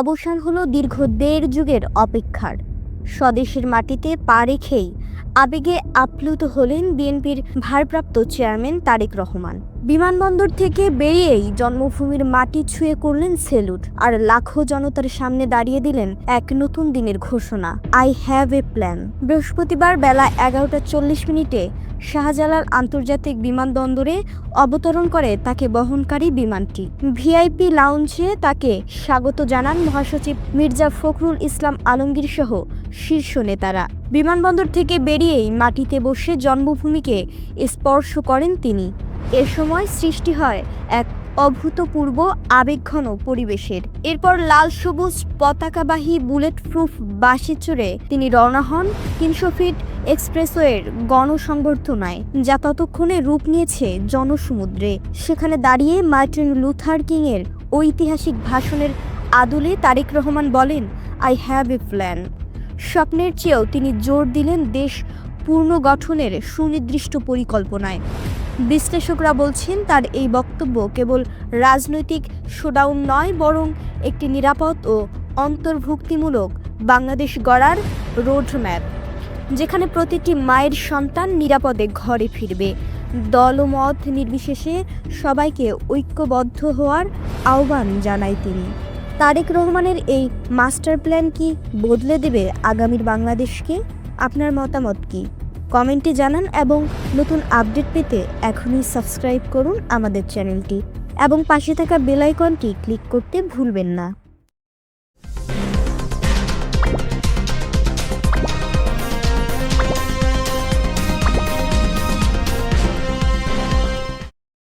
অবসান হলো দীর্ঘ দেড় যুগের অপেক্ষার। স্বদেশের মাটিতে পা রেখেই আবেগে আপ্লুত হলেন বিএনপির ভারপ্রাপ্ত চেয়ারম্যান তারেক রহমান। বিমানবন্দর থেকে বেরিয়েই জন্মভূমির মাটি ছুঁয়ে করলেন সেলুট আর লাখো জনতার সামনে দাঁড়িয়ে দিলেন এক নতুন দিনের ঘোষণা। আই হ্যাভ এ প্ল্যান বৃহস্পতিবার বেলা এগারোটা চল্লিশ মিনিটে শাহজালাল আন্তর্জাতিক বিমানবন্দরে অবতরণ করে তাকে বহনকারী বিমানটি। ভিআইপি লাউঞ্জে তাকে স্বাগত জানান মহাসচিব মির্জা ফখরুল ইসলাম আলমগীর সহ শীর্ষ নেতারা। বিমানবন্দর থেকে বেরিয়েই মাটিতে বসে জন্মভূমিকে স্পর্শ করেন তিনি। এ সময় সৃষ্টি হয় এক অভূতপূর্ব আবেগঘন পরিবেশের। এরপর লাল সবুজ পতাকাবাহী বুলেট প্রুফ বাসে চড়ে তিনি রওনা হন তিনশো ফিট এক্সপ্রেসওয়ের গণসংবর্ধনায়, যা ততক্ষণে রূপ নিয়েছে জনসমুদ্রে। সেখানে দাঁড়িয়ে মার্টিন লুথার কিংয়ের ঐতিহাসিক ভাষণের আদলে তারেক রহমান বলেন আই হ্যাভ এ প্ল্যান স্বপ্নের চেয়েও তিনি জোর দিলেন দেশ পুনর্গঠনের সুনির্দিষ্ট পরিকল্পনায়। বিশ্লেষকরা বলছেন, তার এই বক্তব্য কেবল রাজনৈতিক শোডাউন নয়, বরং একটি নিরাপদ ও অন্তর্ভুক্তিমূলক বাংলাদেশ গড়ার রোডম্যাপ, যেখানে প্রতিটি মায়ের সন্তান নিরাপদে ঘরে ফিরবে। দলমত নির্বিশেষে সবাইকে ঐক্যবদ্ধ হওয়ার আহ্বান জানায় তিনি। তারেক রহমানের এই মাস্টার প্ল্যান কি বদলে দেবে আগামীর বাংলাদেশকে? আপনার মতামত কি? কমেন্টে জানান এবং নতুন আপডেট পেতে এখনই সাবস্ক্রাইব করুন আমাদের চ্যানেলটি। এবং পাশে থাকা বেলাইকনটি ক্লিক করতে ভুলবেন না।